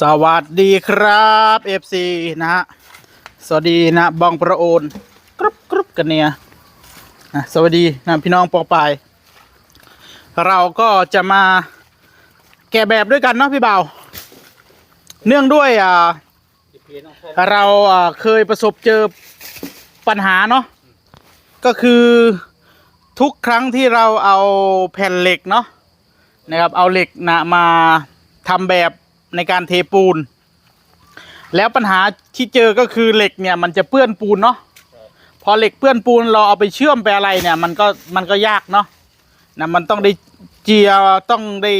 สวัสดีครับ FC นะฮะ สวัสดีนะบองประโอนกรุบกรุบกันเนี่ยนะสวัสดีนะพี่น้องปองปาย เราก็จะมาแกะแบบด้วยกันเนาะพี่เบาเนื่องด้วยอ่าเราอ่าเคยประสบเจอปัญหาเนาะก็คือทุกครั้งที่เราเอาแผ่นเหล็กเนาะนะครับเอาเหล็กนะมาทำแบบ ในการเทปูน แล้วปัญหาที่เจอก็คือเหล็กเนี่ยมันจะเปื้อนปูนเนาะพอเหล็กเปื้อนปูนเราเอาไปเชื่อมไปอะไรเนี่ย มันก็มันก็ยากเนาะนะมันต้องได้เจียต้องได้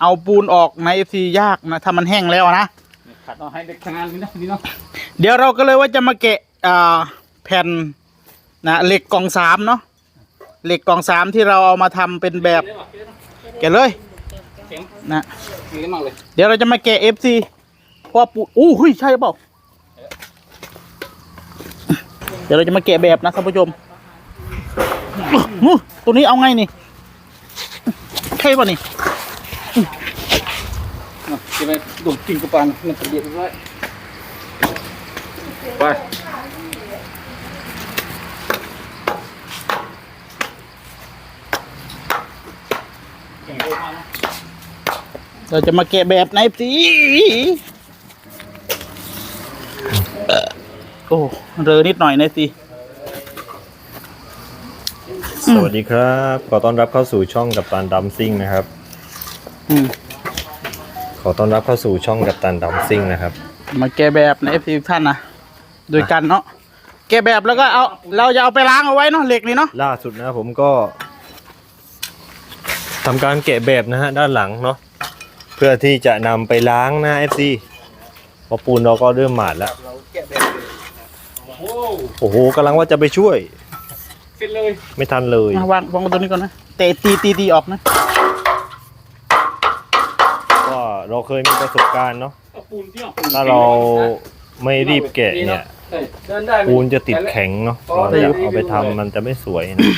เอาปูนออกในทียากนะถ้ามันแห้งแล้วนะขัดเอาให้เด็กทำงานนี่เนาะนี่เนาะเดี๋ยวเราก็เลยว่าจะมาแกะอ่าแผ่นนะเหล็กกล่องสามเนาะเหล็กกล่องสามที่เราเอามาทำเป็นแบบ แกะเลย เข็งนะนี่มากเลยเดี๋ยวเราจะมาแกะ FC เพราะว่าปูอู้หุยใช่เปล่าเดี๋ยวเราจะมาแกะแบบนะท่านผู้ชมอู้ตัวนี้เอาไงนี่ใช่ป่ะนี่เนาะจะไปดุ่มกินกระปันมันจะเดียดด้วยไป เราจะมาแกะแบบใน FC เอ่อโอ้เรอนิดหน่อยนะสิ สวัสดีครับ ขอต้อนรับเข้าสู่ช่องกับตันดัมซิ่งนะครับ อืม ขอต้อนรับเข้าสู่ช่องกับตันดัมซิ่งนะครับ มาแกะแบบใน FC ท่านนะโดยกันเนาะแกะแบบแล้วก็เอาเราจะเอาไปล้างเอาไว้เนาะเหล็กนี่เนาะล่าสุดนะครับผมก็ทำการแกะแบบนะฮะด้านหลังเนาะเพื่อที่จะนำไปล้างหน้า FC เพราะปูนเราก็เริ่มหมาดแล้ว เราแกะแบบโอ้โอ้โหกำลังว่าจะไปช่วย เสร็จเลยไม่ทันเลยมาวางวางตัวนี้ก่อนนะเตะตีตีตีออกนะก็เราเคยมีประสบการณ์เนาะเอาปูนเที่ยวถ้าเราไม่รีบแกะเนี่ยเฮ้ยเดินได้ไหม ปูนจะติดแข็งเนาะเราจะเอาไปทำมันจะไม่สวยนะ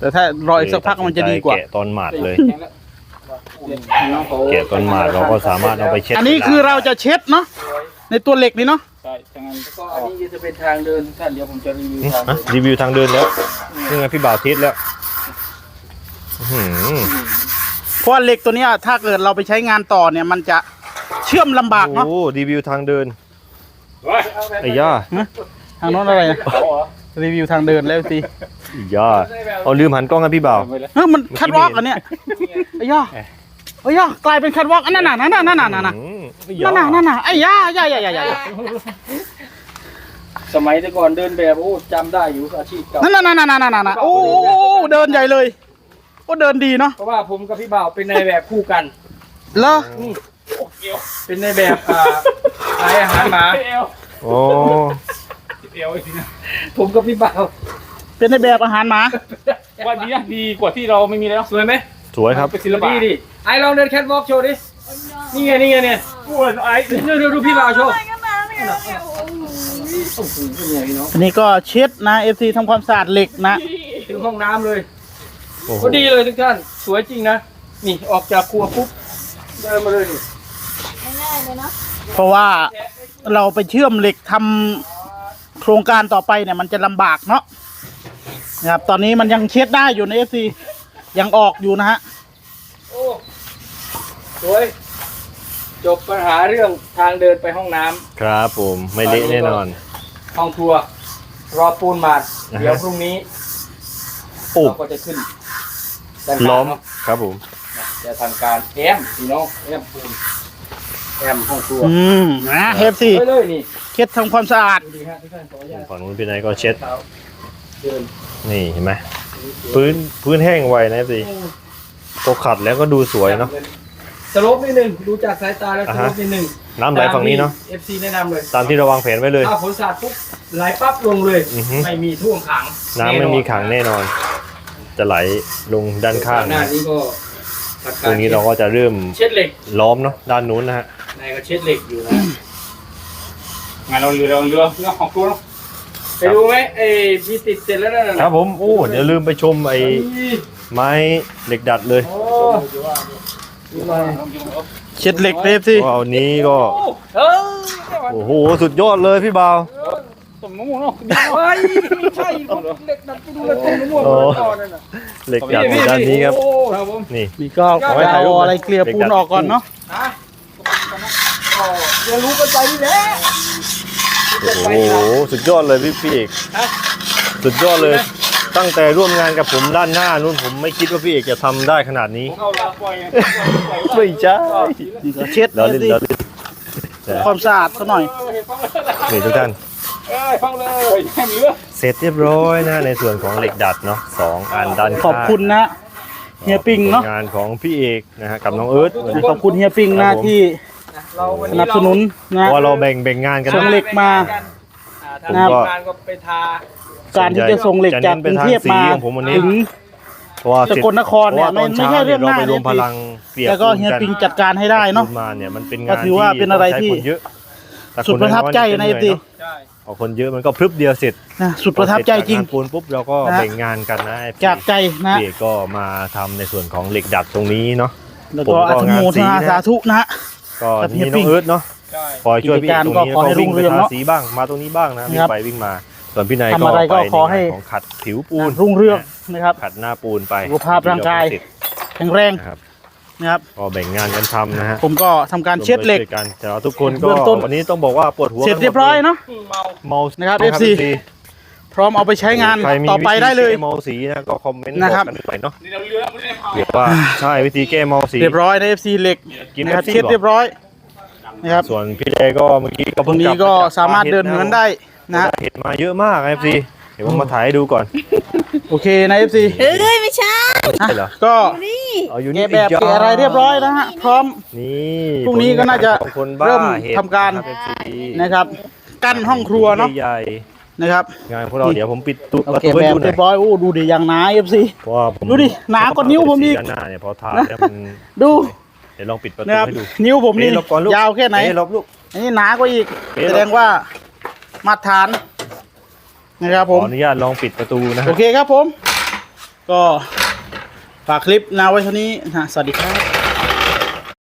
แต่ถ้ารออีกสักพักมันจะดีกว่าแกะตอนหมาดเลย แข็งแล้วน้องเขา แกะตอนหมาดเราก็สามารถเอาไปเช็ดอันนี้คือเราจะเช็ดเนาะในตัวเหล็กนี่เนาะใช่ทางนั้นก็อันนี้จะเป็นทางเดินท่านเดี๋ยวผมจะรีวิวหึทางอะเดินรีวิวทางเดินแล้วนี่ไงพี่บ่าวทิศแล้วอื้อหือเพราะว่าเหล็กตัวเนี้ยถ้าเกิดเราไปใช้งานต่อเนี่ย มันจะเชื่อมลำบากเนาะโอ้รีวิวทางเดินเฮ้ยไอ้ย่าทางโน้นอะไรนะเอาเหรอรีวิวทางเดินแล้วสิไอ้ย่าเอาลืมหันกล้องให้พี่บ่าวเอาไปเลยเฮ้ยมันคัดวอล์กอันเนี้ยไอ้ย่าไอ้ย่ากลายเป็นคัดวอล์กอันนั้นน่ะนั่นน่ะนั่นน่ะนั่นน่ะอืมไอ้ย่านั่นน่ะนั่นน่ะไอ้ย่าย่าย่าย่าย่าย่าสมัยแต่ก่อนเดินแบบโอ้จำได้อยู่อาชีพเก่า นั่นน่ะนั่นน่ะนั่นน่ะนั่นน่ะโอ้โหเดินใหญ่เลยโอ้เดินดีเนาะเพราะว่าผมกับพี่บ่าวเป็นในายแบบคู่กัน เหรอเป็นในายแบบอ่าขายอาหารหมาโอ้ผมกับพี่บ่าวเป็นในแบบอาหารหมาวันนี้ดีกว่าที่เราไม่มีแล้วสวยไหม สวยครับเป็นศิลปะดีดิไอลองเดินแคทวอล์กโชว์ดิ นี่ไงนี่ไงเนี่ยพูดไอ้ดูดูดูพี่บ่าวโชว์อะไรกันมาเนี่ยเนี่ยโอ้โหโอ้โหเป็นไงพี่น้องอันนี้ก็เช็ดนะเอฟซีทำความสะอาดเหล็กนะ ถึงห้องน้ำเลยโอ้โหก็ดีเลยทุกท่าน สวยจริงนะ นี่ออกจากครัวปุ๊บเดินมาเลยนี่ง่ายๆเลยเนาะเพราะว่าเราไปเชื่อมเหล็กทำโครงการต่อไปเนี่ยมันจะลำบากเนาะนะครับตอนนี้มันยังเช็ดได้อยู่ในเอฟซี ยังออกอยู่นะฮะโอ้สวย จบปัญหาเรื่องทางเดินไปห้องน้ำ ครับผมไม่เละแน่นอน ห้องครัว รอปูนหมาดอ่าฮะ เดี๋ยวพรุ่งนี้ปุ๊บเราก็จะขึ้นด้านข้างล้อมเนาะครับผมจะทำการแอมพี่น้องแอมปูนแอมห้องครัวอืมนะเอฟซีไปเลยนี่เช็ดทำความสะอาดดูดีฮะทุกท่านขออนุญาตฝั่งนู้นพี่นายก็เช็ดเท้าเดินนี่เห็นไหม พื้นพื้นแห้งไวนะสิตกขัดแล้วก็ดูสวยเนาะสลบนิดนึงดูจากสายตาแล้วสอ่าลฮะบนิดนึงน้ำไหลฝั่งนี้เนาะเอฟซีแนะนำเลยตามที่เราวางแผนไว้เลยถ้าฝนสาดปุ๊บไหลปั๊บลงเลยอือฮึไม่มีท่วมขัง น้ำไม่มีขังแน่นอน จะไหลลงด้านข้างหน้านะนี้ก็ทำตรงนี้เราก็จะเริ่มเช็ดเหล็กล้อมเนาะด้านนู้นนะฮะนายก็เช็ดเหล็กอยู่นะงานเราเรือเราเรือเรือของตัวเนาะ ไปดูไหมไอ้พี่ติดเสร็จแล้วนั่นน่ะครับผมโอ้เดี๋ยวลืมไปชมไอ้ไม้เหล็กดัดเลย โอ้ดูมาเช็ดเหล็กเอฟซีก็เอานี้ก็โอ้ก่อนโอ้โหสุดยอดเลยพี่บ่าวต้มมะม่วงเนาะเฮ้ยไม่ใช่ผมเด็กดันไปดูเลยต้นมะม่วงมันก่อนนั่นน่ะเหล็กดัดอยู่ด้านนี้ครับโอ้ครับผมนี่นี่ก็เอาไว้ถ่ายรูปเอาอะไรเกลี่ยปูนออกก่อนเนาะฮะอ๋อเรียนรู้กันไปนี่แหละ โอ้โหสุดยอดเลยพี่พี่เอกสุดยอดเลย ตั้งแต่ร่วมงานกับผมด้านหน้านู้นผมไม่คิดว่าพี่เอกจะทำได้ขนาดนี้เข้าละปล่อยไงไม่ใช่นี่ก็เช็ดเราเล่นสิเราเล่นความสะอาดซะหน่อย นี่ทุกท่าน เอ้ยฟังเลยแค่เหลือเสร็จเรียบร้อยนะในส่วนของเหล็กดัดเนาะสองอันด้านข้างขอบคุณนะเฮียปิงเนาะผลงานของพี่เอกนะฮะกับน้องเอิร์ธขอบคุณเฮียปิงครันะบผมที่ เราวันสนี้นับสนุนนะ เพราะว่าเราแบ่งแบ่งงานกันส่ งเหล็กมา อ่าทางงานก็ไปทา การที่จะส่งเหล็กจากกรุงเทพมาของผมวันนี้ ถึง เพราะว่าสกลนครเพราะเนี่ยว่าตไม่อนไม่เช้าใช่เรื่เนี่อยงเราง่ายไปรวมพนะลังเปียกแล้วก็เฮียปิงจัดการให้ได้เนาะปูมาเนี่ยมันเป็นงานก็ถือว่าเป็นอะไรที่ ใช้คนเยอะแต่สุดประทับใจในคเอฟซีอยเนาะใช่พอคนเยอะมันก็พรึบเดียวเสร็จนะสุดประทับใจจริง พอเสจกาปูนปุ๊บเราก็นะ แบ่งงานกันนะ FC จากใจนะ พี่เอกก็มาทำในส่วนของเหล็กดัดตรงนี้เนาะ แล้วผมก็ก็อัตโมทงานนาสีนะสาธุนะฮะ ก็ครับนี่เฮียปิ้น้องงเอิร์ธเนาะใช่คอยช่วยพี่เอกตรงนี้กิจการก็ขอให้แล้วก็วิ่งรุ่งเรืไปองทาเนาะสีบ้างมาตรงนี้บ้างนะวิ่ครังบไปวิ่งมา ส่วนพี่นายทำก็อะไรก็ไปขอให้ในงานของขัดผิวปูนรุ่งเรืองนะครับขัดหน้าปูนไปสุขภาพร่างกายเสร็จแข็งแรงนะครับนะครับก็แบ่งงานกันทำนะฮะผมก็ทำการเช็ดเหล็กร่วมด้วยช่วยกันแต่เราทุกคนก็เบื้องต้นวันนี้ต้องบอกว่าปวดหัวเสร็จเรียบร้อยเนาะเมาเมานะครับเมา FC พร้อมเอาไปใช้งานใครมีต่อไปได้เลย วิธีแก้เมาสีนะก็คอมเมนต์นะครับ อกกันไปเนาะนี่เราเรือแล้วไม่ได้เผาเรียกว่าใช่วิธีแก้เมาสี เรียบร้อยใน FC เหล็กกินนะครับ Pepsi เช็ดเรียบร้อยนะครับส่วนพี่แดก็เมื่อกี้ก็ตรเพิ่งงนี้ลับก็จสามารถเดินเหินได้นะเห็นมาเยอะมากเอฟซีเดี๋ยวผมมาถ่ายให้ดูก่อนโอเคใน FC เอ้ยไม่ใช่ใช่เหรอก็นี่เอาอยู่แกะนี่แบบอีกแกะอะไรเรียบร้อยนะฮะพร้อม นี่พรุ่งนี้ก็น่าจะผลงของคนบ้าเริ่มเห็ดทำการ นะคบ FC นะครับ กั้นห้องครัวเนาะ ใหญ่ นะครับๆงานพวกเราเดี๋ยวผมปิดตู้โอประเคตูให้แบบดูหน่เรีอยยบร้อยโอ้ดูดิอย่างหนา FC เพราะว่าผมดูดิหนากว่านิ้วผมอีกด้านหน้าเนี่ยพอถ่ายแล้วมันดูเดี๋ยวลองปิดประตูนะครับให้ดูนิ้วผมนี่เอ๊ะลบก่อนลูกยาวแค่ไหนเอ๊ะลบลูกอันนี้หนากว่าอีกเอ๊ะแสดงว่ามาตรฐานนะครับขผอมอนุญาตลองปิดประตูนะโอฮะเคครับผม ก็ฝากคลิปนาไว้เท่านี้นะสวัสดีครับ